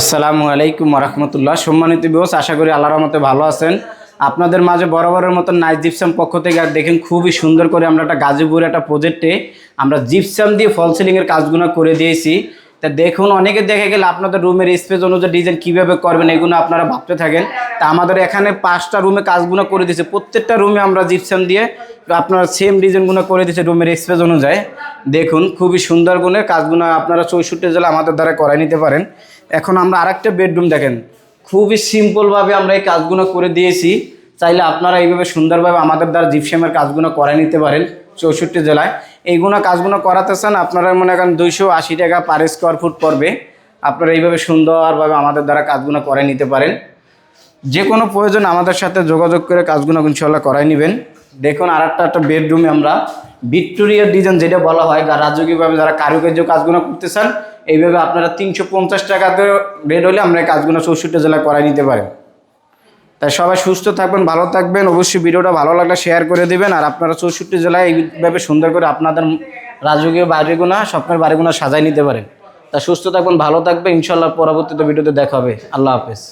আসসালামু আলাইকুম রহমতুল্লাহ সম্মানিত বিবস আশা করি আল্লাহর মতে ভালো আছেন। আপনাদের মাঝে বরাবরের মতো নাইস জিপসাম পক্ষ থেকে আর দেখেন খুবই সুন্দর করে আমরা একটা গাজীপুর একটা প্রজেক্টে আমরা জিপসাম দিয়ে ফল সিলিংয়ের কাজগুলো করে দিয়েছি। তা দেখুন, অনেকে দেখে গেলে আপনাদের রুমের স্পেস অনুযায়ী ডিজাইন কীভাবে করবেন এগুলো আপনারা ভাবতে থাকেন। তা আমাদের এখানে পাঁচটা রুমে কাজগুলো করে দিয়েছে। প্রত্যেকটা রুমে আমরা জিপসাম দিয়ে আপনারা সেম ডিজাইনগুলো করে দিয়েছে রুমের স্পেস অনুযায়ী। দেখুন, খুবই সুন্দর গুণে কাজগুলো আপনারা চৌষট্টি জেলা আমাদের দ্বারা করাই নিতে পারেন। এখন আমরা আরেকটা বেডরুম দেখেন। খুবই সিম্পলভাবে আমরা এই কাজগুলো করে দিয়েছি। চাইলে আপনারা এইভাবে সুন্দরভাবে আমাদের দ্বারা জিপসামের কাজগুলো করাই নিতে পারেন চৌষট্টি জেলায়। এইগুলো কাজগুলো করাতে চান, আপনারা মনে করেন দুইশো আশি টাকা পার স্কোয়ার ফুট পড়বে। আপনারা এইভাবে সুন্দরভাবে আমাদের দ্বারা কাজগুলো করে নিতে পারেন। যে কোনো প্রয়োজন আমাদের সাথে যোগাযোগ করে কাজগুলো ইনশাল্লাহ করাই নেবেন। দেখুন আর একটা একটা বেডরুমে আমরা ভিক্টোরিয়ার ডিজাইন যেটা বলা হয় রাজকীয়ভাবে যারা কারুকার্য কাজগুলো করতে চান এইভাবে আপনারা তিনশো পঞ্চাশ টাকাতে রেড হলে আমরা কাজগুলো চৌষট্টি জেলায় করাই নিতে পারেন। তাই সবাই সুস্থ থাকবেন, ভালো থাকবেন, অবশ্যই ভিডিওটা ভালো লাগলে শেয়ার করে দিবেন, আর আপনারা চৌষট্টি জেলায় এইভাবে সুন্দর করে আপনাদের রাজকীয় বাড়িগুনা, স্বপ্নের বাড়িগুনা সাজাই নিতে পারেন। তা সুস্থ থাকবেন, ভালো থাকবেন ইনশাল্লাহ পরবর্তীতে ভিডিওতে দেখা হবে। আল্লাহ হাফেজ।